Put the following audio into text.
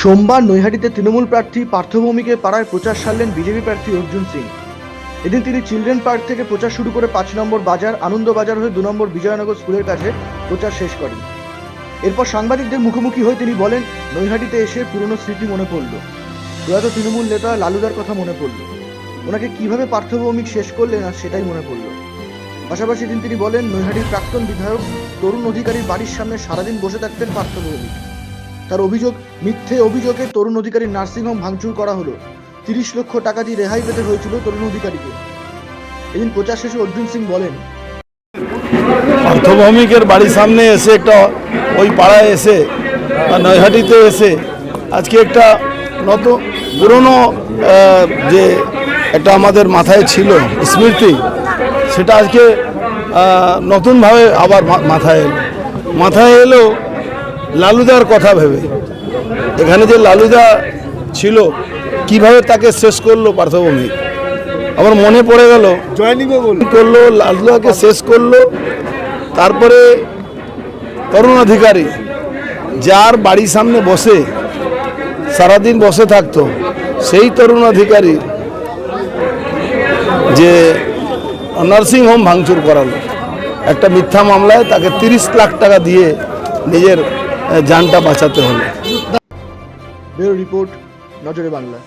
সোমবার নৈহাটিতে তৃণমূল প্রার্থী পার্থভৌমিকে পাড়ায় প্রচার সারলেন বিজেপি প্রার্থী অর্জুন সিং। এদিন তিনি চিলড্রেন পার্ক থেকে প্রচার শুরু করে পাঁচ নম্বর বাজার আনন্দ বাজার হয়ে দু নম্বর বিজয়নগর স্কুলের কাছে প্রচার শেষ করেন। এরপর সাংবাদিকদের মুখোমুখি হয়ে তিনি বলেন, নৈহাটিতে এসে পুরনো স্মৃতি মনে পড়ল। প্রয়াত তৃণমূল নেতা লালুদার কথা মনে পড়ল। ওনাকে কীভাবে পার্থভৌমিক শেষ করলেন আর সেটাই মনে পড়ল। পাশাপাশি দিন তিনি বলেন, নৈহাটির প্রাক্তন বিধায়ক, তরুণ অধিকারীর বাড়ির সামনে সারাদিন বসে থাকতেন পার্থভৌমিক তার অভিযোগ, মিথ্যে অভিযোগে তরুণ অধিকারীর নার্সিংহোম ভাঙচুর করা হলো। তিরিশ লক্ষ টাকা দিয়ে রেহাই পেতে হয়েছিল তরুণ অধিকারীকে। এদিন প্রচার শেষে অর্জুন সিং বলেন পার্থভৌমিকের বাড়ির সামনে এসে একটা ওই পাড়ায় এসে নৈহাটিতে এসে, আজকে একটা নত পুরনো যে একটা আমাদের মাথায় ছিল স্মৃতি, সেটা আজকে নতুনভাবে আবার মাথায় এলো। মাথায় এলো লালুদার কথা ভেবে। এখানে যে লালুদা ছিল কীভাবে তাকে শেষ করল পার্থভৌমিক আমার মনে পড়ে গেল করল লালুদাকে শেষ করল তারপরে তরুণ অধিকারী যার বাড়ির সামনে বসে সারাদিন বসে থাকতো সেই তরুণ অধিকারী যে নার্সিং হোম ভাঙচুর করালো। একটা মিথ্যা মামলায় তাকে তিরিশ লাখ টাকা দিয়ে নিজের যানটা বাঁচাতে হলে। রিপোর্ট নজরে বাংলা।